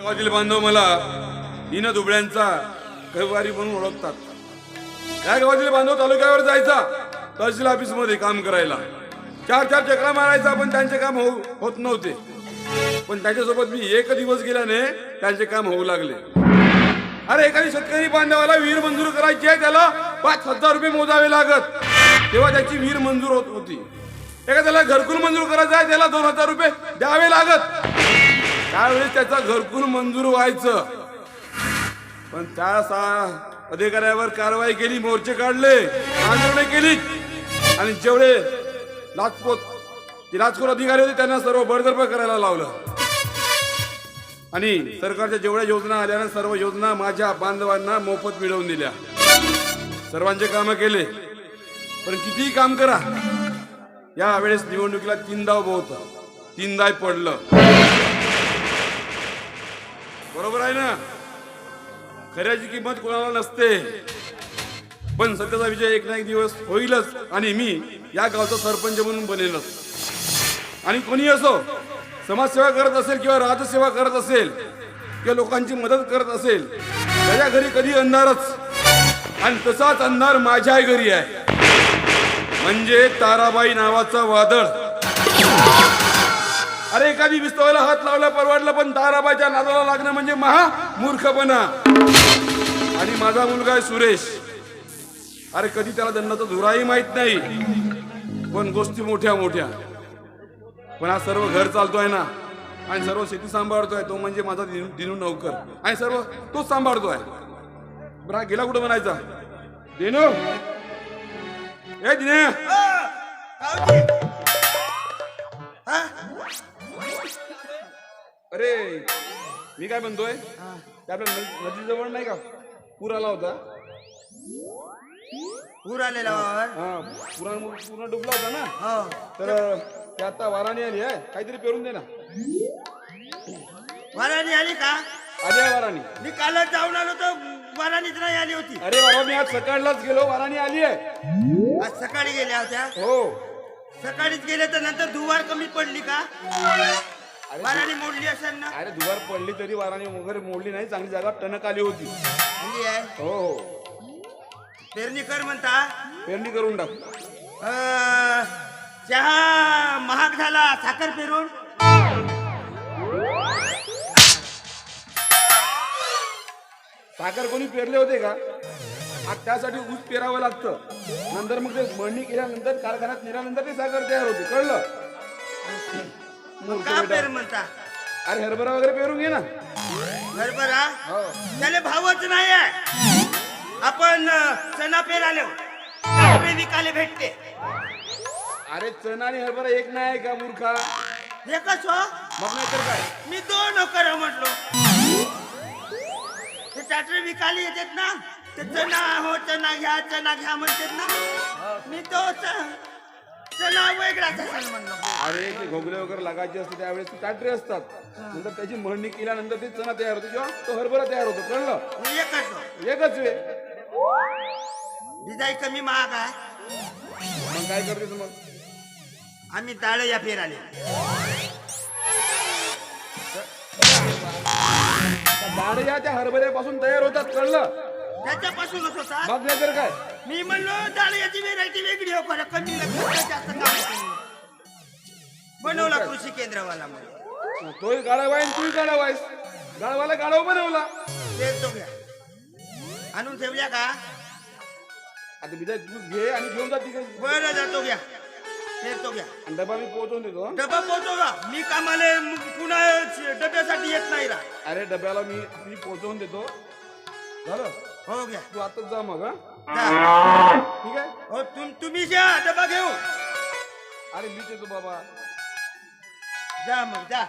गावातील बांधव मला दीन दुबळ्यांचा कैवारी म्हणून ओळखतात. या गावातील बांधव तालुक्यावर जायचा तहसील ऑफिसमध्ये काम करायला. चार चार चक्रा मारायचा पण त्यांचे काम होऊ होत नव्हते. पण त्यांच्यासोबत मी एक दिवस गेल्याने त्यांचे काम होऊ लागले. अरे एखादी शेतकरी बांधवाला विहीर मंजूर करायची आहे त्याला पाच हजार रुपये मोजावे लागत. तेव्हा त्याची विहीर मंजूर होत होती. एखाद्याला घरकुल मंजूर करायचं आहे त्याला दोन हजार रुपये द्यावे लागत. त्यावेळेस त्याचं घरकुल मंजूर व्हायचं. पण त्या सा अधिकाऱ्यावर कारवाई केली मोर्चे काढले आंदोलने केली. आणि जेवढे लाचपोत जे लाचखोर अधिकारी होते त्यांना सर्व बडदर्प करायला लावलं. आणि सरकारच्या जेवढ्या योजना आल्या ना सर्व योजना माझ्या बांधवांना मोफत मिळवून दिल्या. सर्वांचे कामं केले. पण कितीही काम करा या वेळेस निवडणुकीला तीनदा उभं होतं. तीनदा पडलं. बरोबर आहे ना? खऱ्याची किंमत कोणाला नसते. पण सत्याचा विजय एक ना एक दिवस होईलच आणि मी या गावचा सरपंच म्हणून बनेलच. आणि कोणी असो समाजसेवा करत असेल किंवा राजसेवा करत असेल किंवा लोकांची मदत करत असेल त्याच्या घरी कधी अंधारच आणि तसाच अंधार माझ्याही घरी आहे. म्हणजे ताराबाई नावाचा वादळ. अरे एखादी विस्तवायला हात लावला परवडला पण दाराबाईच्या नादाला लागणं म्हणजे महा मूर्खपणा आणि माझा मुलगा आहे सुरेश. अरे कधी त्याला दंडाचा धुराही माहीत नाही. पण गोष्टी मोठ्या मोठ्या. पण हा सर्व घर चालतोय ना. आणि सर्व शेती सांभाळतोय. तो म्हणजे माझा दिनू दिनू नौकर. आणि सर्व तोच सांभाळतोय. बरं हा गेला कुठं म्हणायचा? दिनू? ए दिने! अरे मी काय म्हणतोय? ते आपल्या नदी जवळ नाही का? पूर आला होता. पूर आलेला वावर हा पुरा पूर्ण डुबला होता ना? हो. तर ते आता वाराणी आली आहे काहीतरी पेरून दे ना. वराणी आली का? आली आहे वाराणी. मी कालच जाऊन आलो तर वराणीच नाही आली होती. अरे बाबा मी आज सकाळलाच गेलो वाराणी आली आहे. आज सकाळी गेल्या होत्या? हो. सकाळीच गेले तर नंतर दुवार कमी पडली का? वराणी मोडली असेल ना? अरे दुवार पडली तरी वाराणी वगैरे मोडली नाही चांगली जागा टणक आली होती. म्हणजे आहे. हो. हो पेरणी कर म्हणता. पेरणी करून टाक. अं, चहा महाग झाला साखर पेरून. साखर कोणी पेरले होते का? आ, त्यासाठी ऊस पेरावं लागतं. नंतर मग ते मळणी केल्यानंतर कारखान्यात नेल्यानंतर ते साखर तयार होते. कळलं? का. पेर म्हणता? अरे हरभरा वगैरे पेरून घे ना. बरोबरा हो. त्याला भावच नाही आहे आपण अं, चना पेर आलो कापडे विकाले भेटते. अरे चणा आणि हरभरा एक नाही का मूर्खा? हे कसं? मग नाही तर काय? मी दोन कर म्हटलो. ते ट्रॅक्टर विकायला येतात ना? ते चना हो चना घ्या चना घ्या म्हणतात ना? मी तो च- चना वेगळाच असेल म्हणलो अरे ते घोगले वगैरे लागायचे असते त्यावेळेस ते टाटरे असतात. नंतर त्याची मळणी केल्यानंतर ते चणा तयार होतो किंवा तो हरभरा तयार होतो. कळलं? मी एकच हो. एकच वे. डिझाईन कमी महाग आहे. मग काय करते मग? आम्ही ताळ या फेर आले दाढ या त्या हरभऱ्यापासून तयार होतात. कळलं? त्याच्यापासूनच होता नाही तर काय? मी म्हणलो डाळ याची व्हेरायटी वेगळी हो खरं कमी लागतं जास्त काम. बनवला कृषी केंद्रवाला म्हणून तोही गाळावा आहे तूही गाळावा आहेस गाळव बनवला. ते तो घ्या. आणून ठेवल्या का? आता बिजा तूच घे आणि घेऊन जा तिकडे. बरं जातो घ्या. फेरतो घ्या. आणि डबा मी पोहोचवून देतो हं. डबा पोहोचवला मी कामाले मग पुन्हा डब्यासाठी येत नाही रा. अरे डब्याला मी मी पोहोचवून देतो. झालं? हो घ्या. तू आताच जा मग हा. जा. ठीक आहे? हो तुम तुम्ही जा डबा घेऊ अरे मीच येतो बाबा. जा मग जा.